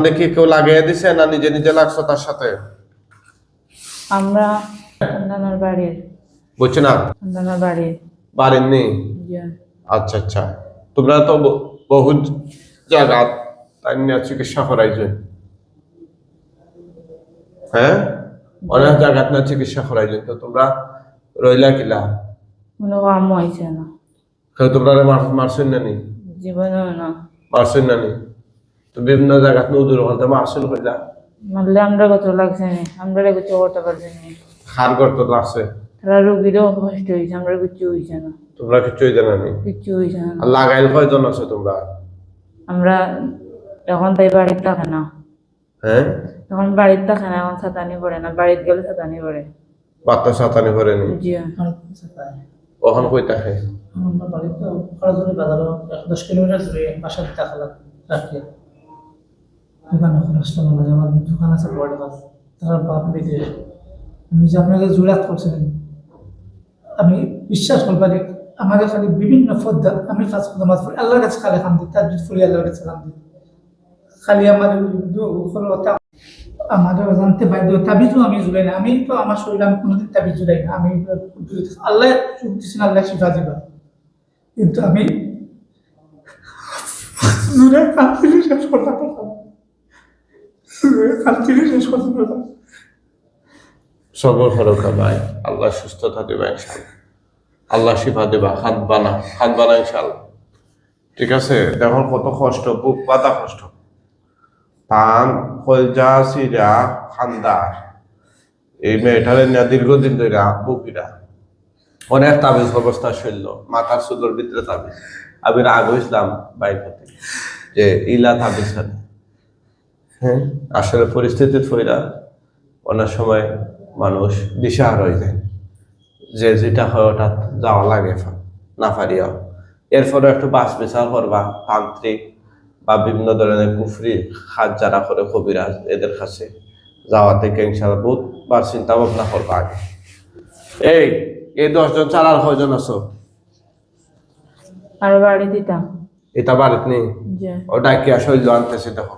দেখি কেউ লাগিয়ে দিছে না নিজে নিজে লাগছো তার সাথে? আমরা সন্তানের বাড়ির। বুঝছি না। সন্তানের বাড়ির। বাড়ির নেই? আচ্ছা আচ্ছা। তোমরা তো বহু জায়গা তাই নিয়ে চিকিৎসা করাইছো। হ্যাঁ? অনেক জায়গা না চিকিৎসা করাইছো। তো তোমরা রইলা কিলা? কাম হয়েছে না। তোমরা মারছেন না নি? জীবনেও না। মারছেন না নি? তো বিভিন্ন জায়গা নদীর ওখানে মারছেন কইলা মারলে আমরা কত লাগছে নি? আমরা কিছু করতে পারছি নি? হার করতে লাগছে। তারা রোগীরও কষ্ট হয়েছে আমরা কিছু হয়েছে না। তোমরা কিছুই জানা নি কিছু হয়েছে না। আর লাগাইল কয়জন আছে তোমরা? আমরা এখন তাই বাড়িতে থাকে না হ্যাঁ? এখন বাড়িতে থাকে না এখন সাতানি পড়ে না বাড়িতে গেলে সাতানি পড়ে। বাচ্চা সাতানি পড়ে নি? জি। ওখান কই থাকে আমরা বাড়িতে খরচুরি বাজারও এক দশ কিলোমিটার দূরে বাসার টাকা রাখি। দোকানে টাকা লাগে আমার দোকান আছে বড় বাস তার বাপ বিদেশ আমি যে আপনাকে জুড়াত করছিলেন আমি বিশ্বাস করবারি আমাকে খালি বিভিন্ন পদ্মা আমি ফার্স্ট কথা মাছ পড়ি, আল্লাহর কাছে খালি খান দিই, তার ফুলি আল্লাহর কাছে খান দিই। খালি আমার আমাদের জানতে বাধ্য, তাবিজও আমি জুড়াই না। আমি তো আমার শরীরে আমি কোনোদিন তাবিজ জুড়াই না। আমি আল্লাহ চুপ দিচ্ছেন আল্লাহ শিফা দিবা। কিন্তু আমি শেষ করতে পারতাম শেষ করতে সবর হরকা ভাই আল্লাহ সুস্থতা দেবা ইনশাল্লাহ আল্লাহ শিফা দেবা হাত বানা হাত বানা ইনশাল্লাহ ঠিক আছে দেখো কত কষ্ট বুক পাতা কষ্ট। পান কলজা সিরা খান্দা এই মেয়েটারে নিয়ে দীর্ঘদিন ধরে বুকিরা অনেক তাবিজ অবস্থা শৈল মাথার সুদর ভিতরে তাবিজ। আমি রাগ হয়েছিলাম বাইর হতে। যে ইলা তাবিজ খানে। হ্যাঁ। আসলে পরিস্থিতির ফইরা অনেক সময় মানুষ দিশাহার হয়ে যায়। যে যেটা হয় ওটা যাওয়া লাগে না পারিয়াও এরপরে একটু বাস বিচার করবা তান্ত্রিক বা বিভিন্ন ধরনের কুফরি হাত যারা করে কবিরাজ এদের কাছে যাওয়া থেকে ইনশাল্লাহ বহুতবার চিন্তা ভাবনা করবা আগে। এই এই দশজন আর কয়জন আছো? আর বাড়ি দিতাম। এটা বাড়িতে নেই? ওটা কি শৈল্য আনতেছে দেখো।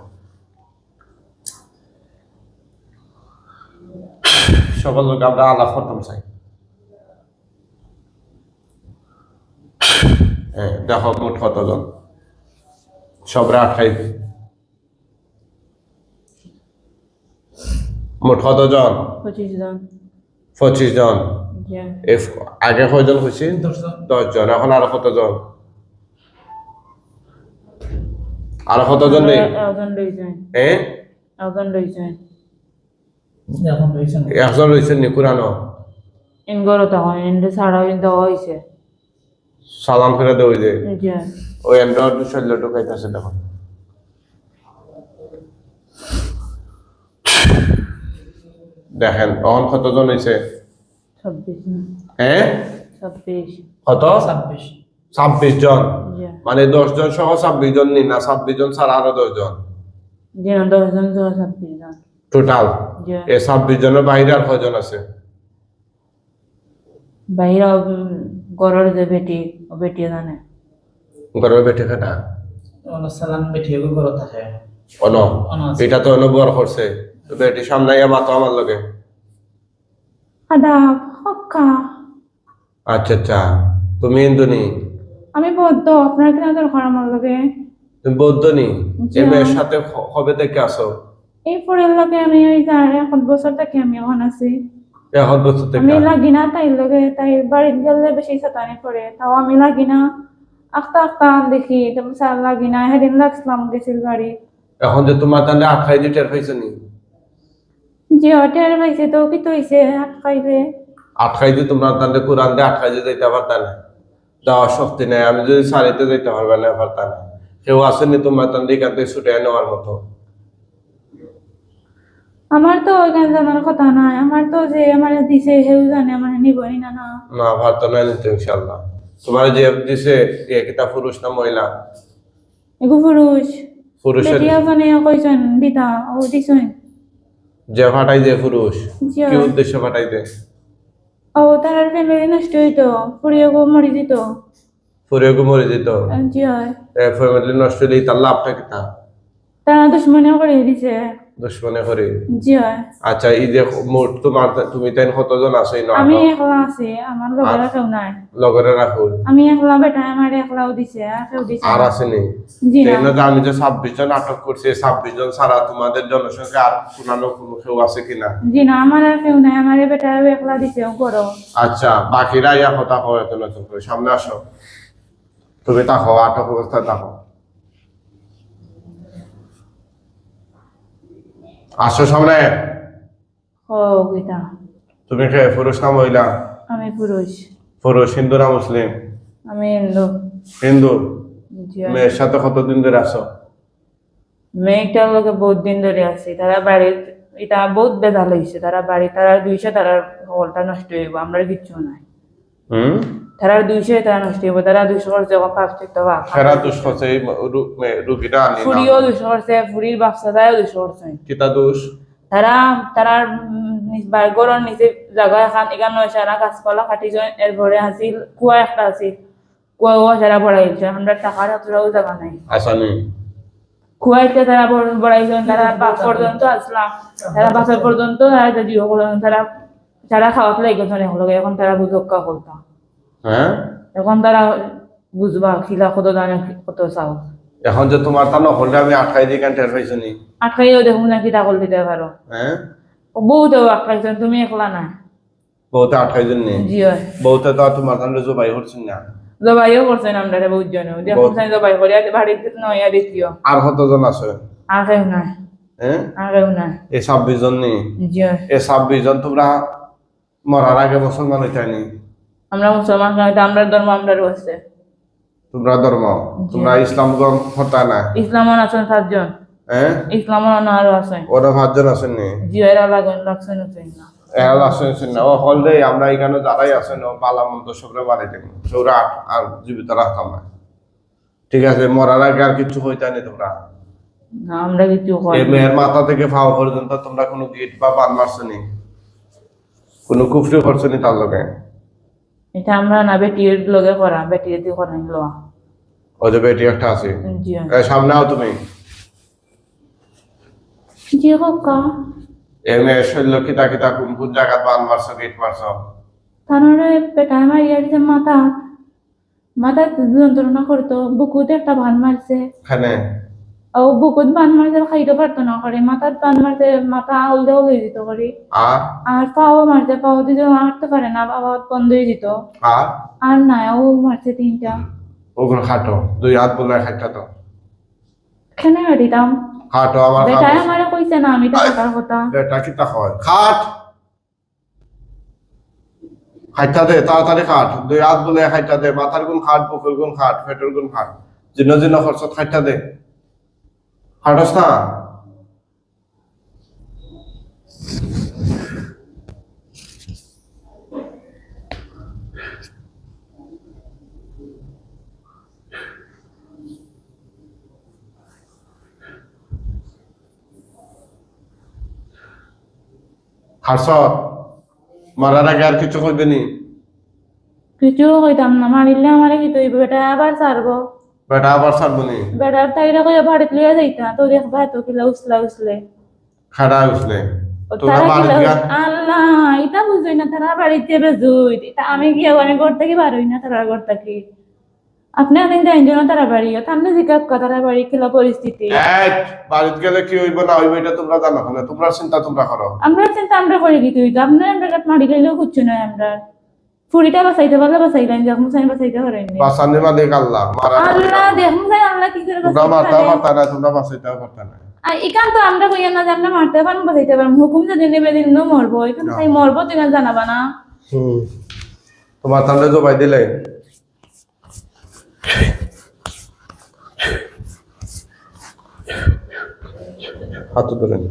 সকল লোক আমরা আলাপ করতাম চাই। হ্যাঁ দেখো মোট কতজন? সবরা আঠাই। মোট কতজন? পঁচিশ জন। পঁচিশ জন। আগে কয়জন হয়েছে? দশজন। দশ জন এখন আরও কতজন? আরও কতজন নেই? হ্যাঁ? একজন রয়েছেন এখন রয়েছেন নি হয়েছে সালাম দেওয়া যে ওই অ্যান্ড্রয়েড শৈল্য ঢুকাইতেছে দেখো। দেখেন তখন কতজন হয়েছে ছাব্বিশ হ্যাঁ ছাব্বিশ। কত? ছাব্বিশ। ছাব্বিশ জন। মানে দশ জন সহ ছাব্বিশ জন নি না ছাব্বিশ জন ছাড়া আরও দশ জন। জি না দশজন সহ ছাব্বিশ জন। টোটাল এ ছাব্বিশ জনের বাইরে আর কয়জন আছে? বাহিরা গরর যে বেটি ও বেটি জানে। ঘরের বেটে খাটা সালাম বেঠিয়ে ঘর থাকে। অন অন এটা তো অনুবর করছে। বেটি সামনে মাতো আমার লগে। হক্কা। আচ্ছা আচ্ছা। তুমি হিন্দুনি আমি বদ্ধ আপনার লগে? তুমি বৌদ্ধ নি জি, মেয়ের সাথে খ- কবে থেকে আসো। এই পরের লগে আমি ওই এখন বছর থেকে আমি এখন আছি এখন বছর থেকে আমি লাগি না তাই লগে তাই বাড়িতে গেলে বেশি সাতানি পড়ে তাও আমি লাগি না। আখতা আখতা দেখি তারপর স্যার লাগি না। সেদিন লাগছিলাম গেছিল বাড়ি এখন যে তোমার তাহলে আখাই দিয়ে টের পাইছো নি? যে হটের পাইছে তো কি তো হইছে হাত খাইবে আটকাই দিয়ে তোমরা তাহলে কোরআন দিয়ে আটকাই দিয়ে যাইতে পারতা না যাওয়ার শক্তি নেই। আমি যদি সারিতে যাইতে পারবে না পারতা না কেউ আসেনি তোমার তাহলে এখান থেকে ছুটে নেওয়ার মতো। আমার তো ওইখানে জানার কথা নাই। আমার তো যে আমার দিছে সেও জানে আমার নিবই না না। না পারতো না নিতে ইনশাল্লাহ তোমার যে দিছে এ কিতা পুরুষ না মহিলা? এগো পুরুষ। পুরুষের বেটিয়া জানে কইছেন দিতা ও দিছেন। যে ফাটাই যে পুরুষ কি উদ্দেশ্যে ফাটাই দে? ও তার ফ্যামিলি নষ্ট হইতো ফুরিয়ে গো মরি দিত। ফুরিয়ে মরে যেত জি হয়। ফ্যামিলি নষ্ট হলে তার লাভটা কিতা? তারা দুশ্মনী করে দিছে। দুশ্মনে করে জি আচ্ছা এই যে মোট তোমার তুমি তাই কতজন আছো? এই আমি একলা আছি আমার লগেরা কেউ নাই। লগরে রাখো আমি একলা বেটা আমার একলাও দিছে আর কেউ দিছে আর না। আসেনি জি না। আমি যে ছাব্বিশ জন আটক করছি ছাব্বিশ জন ছাড়া তোমাদের জনসংখ্যা আর কোনানো কোনো কেউ আছে কিনা জি না আমার আর কেউ নাই আমার বেটা একলা দিছে করো আচ্ছা বাকিরা ইয়া কথা কয় এত নতুন করে সামনে আসো। তুমি তাকো আটক অবস্থায় তাকো আসো সামনে? ও গীতা। তুমি কে পুরুষ না মহিলা? আমি পুরুষ। পুরুষ হিন্দু না মুসলিম? আমি হিন্দু। হিন্দু? হয়। মেয়ের সাথে কতদিন ধরে আসো মেয়েটার লোকে বহুত দিন ধরে আছে। তারা বাড়ির এটা বহুত বেজাল হয়েছে তারা বাড়ি তারা দুইশো তারার হলটা নষ্ট হইব আমরা কিচ্ছু নাই। হুম তারা দুইশো তারা নষ্ট হইব তারা দুইশো পাপ বাপ আনি ফুরিও ফুরির বাপসা করছে কিতা দোষ তারা তারা গরর নিচে জায়গা এখান এখানে সারা গাছপালা কাটিছে এরপরে আছিল কুয়া একটা আছিল কুয়া সারা বড়াইছে আমরা টাকার হাতুরাও জায়গা নাই আসানি কুয়াইতে তারা বড়- বড়াইছেন তারা বাস পর্যন্ত আসলাম তারা বাসের পর্যন্ত তারা জিও করলেন তারা তারা খাওয়াতে লেগেছেন এখন লগে, এখন তারা বুঝক্কা করতাম হ্যাঁ? এখন তারা বুঝবা খিলা কত জানে কত চাও। এখন যে তোমার তা নহলে আমি আটকাই কেন টের পাইছি নি? আটকাইও দেখুন নাকি তাকল দিতে পারো। হ্যাঁ? আটকাইছেন তুমি একলা না। বহুতে আটকাই নি? জি বহুতে তো তোমার তাহলে জবাই হচ্ছেন না? জবাইও করছেন আমরা বহুত জন। দেখুন জবাই করিয়া বাড়িতে নয়া দিছিও আর কতজন আছে? আর কেউ নাই। হ্যাঁ? আর কেউ নাই। এই ছাব্বিশ জন নি? জি হয়। এই ছাব্বিশ জন তোমরা মরার আগে মুসলমান হইতানি আমরা মুসলমান কিন্তু আমরা ধর্ম আমরারও আছে তোমরা ধর্ম? তোমরা ইসলাম গ্রহণ হতা না? ইসলামন আছেন সাতজন। হ্যাঁ ইসলামন আরও আছে ওরা পাঁচজন আছেন নি জি এরা লাগান লাগছেন না এরা আছেন আছেন না? ও হল রে আমরা এখানে যারাই আছেন ও বালা মন্দ সবরে বাড়ি দেব। সৌরা আর জীবিত রাখতাম না। ঠিক আছে মরার আগে আর কিছু হইতানি তোমরা? না আমরা কিছু করি মেয়ের মাথা থেকে ফাও পর্যন্ত তোমরা কোনো গিট বা বান মারছনি কোনো কুফরি করছনি তার লগে? এটা আমরা না বেটির লগে করা বেটির দিয়ে করা লওয়া। ওই যে বেটি একটা আছে? জি। এ, সামনে আও তুমি। জি কাকা এই মেয়ের শৈল্য কিতা কিতা কোন কোন জায়গাত বান মারছো গিট মারছো? তারপরে পেটা মারিয়া দিছে মাথা মাথা যন্ত্রণা করতো বুকুতে একটা ভান মারছে। এখানে ও বুকুত বান মারছে খাইতে পারতো না করে মাথার বান মারছে মাথা উল্টে হয়ে যেত করে আর পাও মারছে পাও দিতে হাঁটতে পারে না বাবা বন্ধ হয়ে যেত আর না ও মারছে তিনটা। ওগুলো খাটো দুই হাত বলে খাইটা তো কেন হাঁটিতাম খাটো আমার খাটো। আমার কইছে না আমি টাকার কথা বেটা কিতা হয় খাট! খাইটা দে তাড়াতাড়ি খাট। দুই হাত বলে খাইটা দে মাথার গুণ খাট বুকের গুণ খাট পেটের গুণ খাট। জিন্ন জিন্ন খরচত খাইটা দে। খাটস না খাটস মারার আগে আর কিছু করবে নি? কিছু কইতাম না, মারিলে আমারে কি তৈব বেটা আবার ছাড়বো? বেটা আবার ছাড়বো নি বেটার তাইরা কইয়া বাড়িতে লিয়ে যাইতা তো দেখবা তো কিলা উসলা উসলে খাড়া উঠলে ও তোমরা তারা বাড়ি কিলা দিয়া উস- আল্লাহ এটা বুঝই না তারা বাড়িতে বেজুই। এটা আমি গিয়ে আমি ঘর থেকে বার হই না তারা ঘর থেকে। আপনি তারা বাড়ি তাহলে জিজ্ঞাসা কর তারা বাড়ি কিলা পরিস্থিতি বাড়িতে গেলে কি হইব না হইব এটা তোমরা জানো। না তোমরা চিন্তা তোমরা করো। আমরা চিন্তা আমরা করি কি তুই আপনার আমরা মারি গেলেও কুচ্ছু নয় আমরা। ফুড়িটা বাঁচাইতে পারলে বাঁচাইলেন যখন সাইন বাঁচাইতে বাসানি মালিক আল্লাহ মারা আল্লাহ দেখুন সাই আল্লাহ কি করে তোমরা মারতে পারতা না তোমরা পারতা না। আর এখান তো আমরা কইয়া না যে আমরা মারতে পারব বাঁচাইতে পারব। হুকুম যদি নেবে দিন নো মরবো এখান তাই মরবো না জানাবা না। হুম। তোমার তাহলে জবাই দিলে। হাত ধরেন।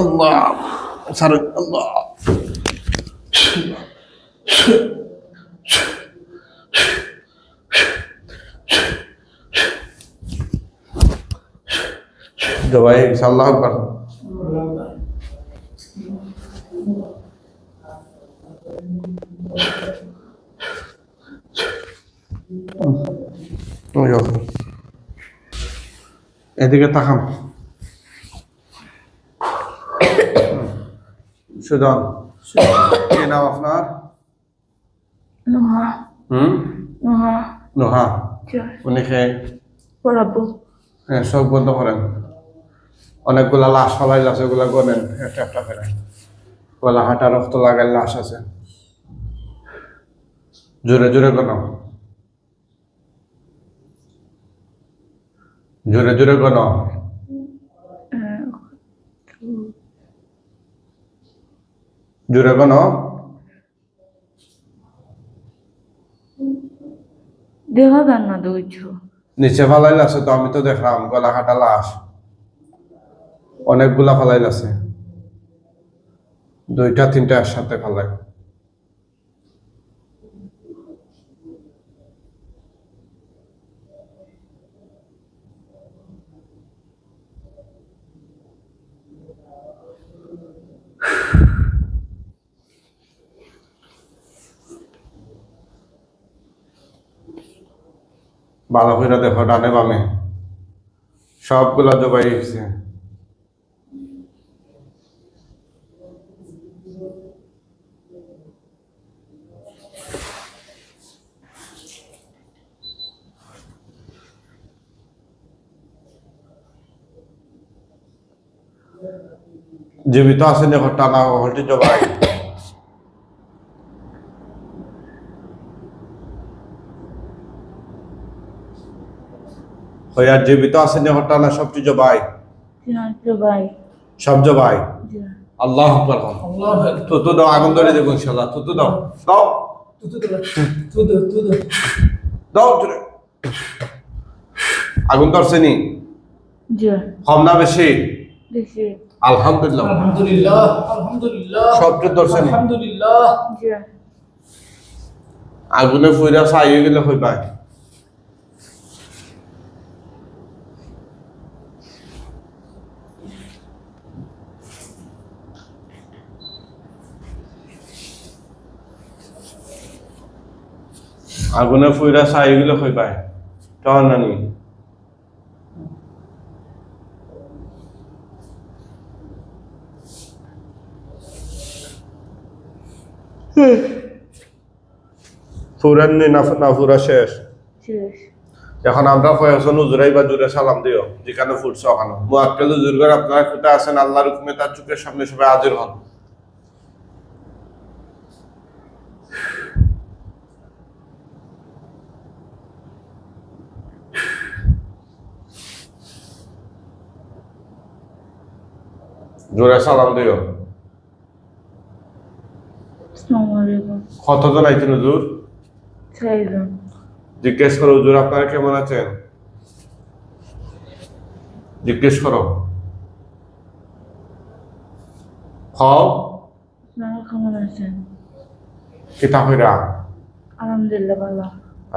আল্লাহ সার আল্লাহ। জবাই ইনশাআল্লাহ আকবার এদিকে তাকান। সুজন কি নাম আপনার নোহা হুম নোহা নোহা উনি খেয়ে পড়াবো হ্যাঁ চোখ বন্ধ করেন অনেকগুলা লাশ ফলাই আছে ওগুলা গনেন একটা একটা করে গলা হাঁটা রক্ত লাগাই লাশ আছে জোরে জোরে গণ জোরে জোরে গণ জোরে কোনো দেহ যান না দইছো? নিচে ফালাইল আছে তো আমি তো দেখলাম গলা কাটা লাশ। অনেকগুলা ফালাইল আছে দুইটা তিনটা একসাথে ফালাই। ভালো করে দেখো ডানে বামে। সবগুলা জবাই গেছে জীবিত আছে দেখো টানা হলটি জবাই। হইয়ার জীবিত আছে দেখো টানা সবটি জবাই জি ভাই সব জবাই আল্লাহ আকবার বল। আল্লাহ তো তো দাও আগুন ধরে দেবো ইনশাল্লাহ তো তো দাও। দাও তুতু তুতু তুতু দাও। আগুন ধরছে নি? জি। কম না বেশি? আলহামদুলিল্লাহ। আলহামদুলিল্লাহ আলহামদুলিল্লাহ। সবটা ধরছে নি? আলহামদুলিল্লাহ। জি। আগুনে ফুইরা ছাই হয়ে গেলে আগুনে ফুইরা ছাই হয়ে পায়। কেমন নানি। ফুরান নি না ফুরা শেষ। শেষ। এখন আমরা কয়েকজন উজুরাই বা জুড়ে সালাম দিও যেখানে ফুটছে ওখানে মুআক্কেল উজুরগর আপনারা কোথায় আছেন আল্লাহর হুকুমে তার চোখের সামনে সবাই হাজির হন জোরে সালাম দিও। কতজন আইছেন হুজুর? জিজ্ঞেস করো হুজুর আপনারা কেমন আছেন? জিজ্ঞেস করো। খাও। কেমন আছেন? হইরা আলহামদুলিল্লাহ ভালো।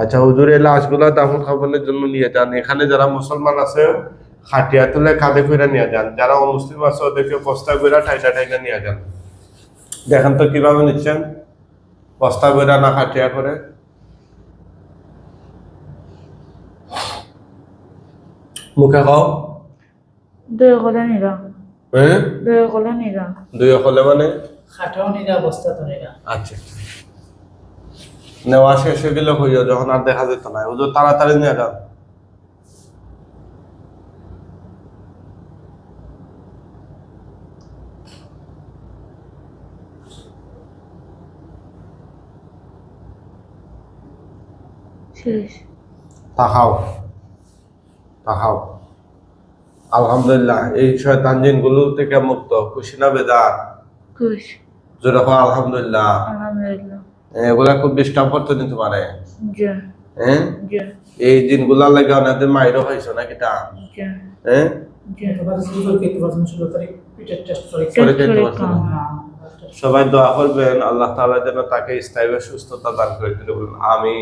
আচ্ছা হুজুর এই লাশগুলা দাফন খাবনের জন্য নিয়ে যান। এখানে যারা মুসলমান আছে খাটিয়া তুলে কাঁধে করে নিয়ে যান যারা অমুসলিম আছে ওদেরকে বস্তা করে ঠাইটা ঠাইটা নিয়ে যান। দেখেন তো কীভাবে নিচ্ছেন বস্তা করে না খাটিয়া করে মুখে খাও দয়া করে নিরা হ্যাঁ দয়া করে নিরা দুই হলে মানে? খাটাও নিরা বস্তা তো নিরা আচ্ছা। নেওয়া শেষ হয়ে গেলে হইয়া যখন আর দেখা যেত না হুজুর তাড়াতাড়ি নিয়ে যান। তাহাও তাহাও আলহামদুলিল্লাহ এই শয়তান জিনগুলো থেকে মুক্ত। খুশি না বেদার খুশ। যেরকম আলহামদুলিল্লাহ। আলহামদুলিল্লাহ। এগুলা খুব ডিস্টার্ব করতে নিতে পারে। হ্যাঁ জি এই দিনগুলা লাগে অনেকদিন মাইরও হয়েছে না কিটা হ্যাঁ। সবাই দোয়া করবেন আল্লাহ তাআলা যেন তাকে স্থায়ী সুস্থতা দান করে দিতে বলুন আমি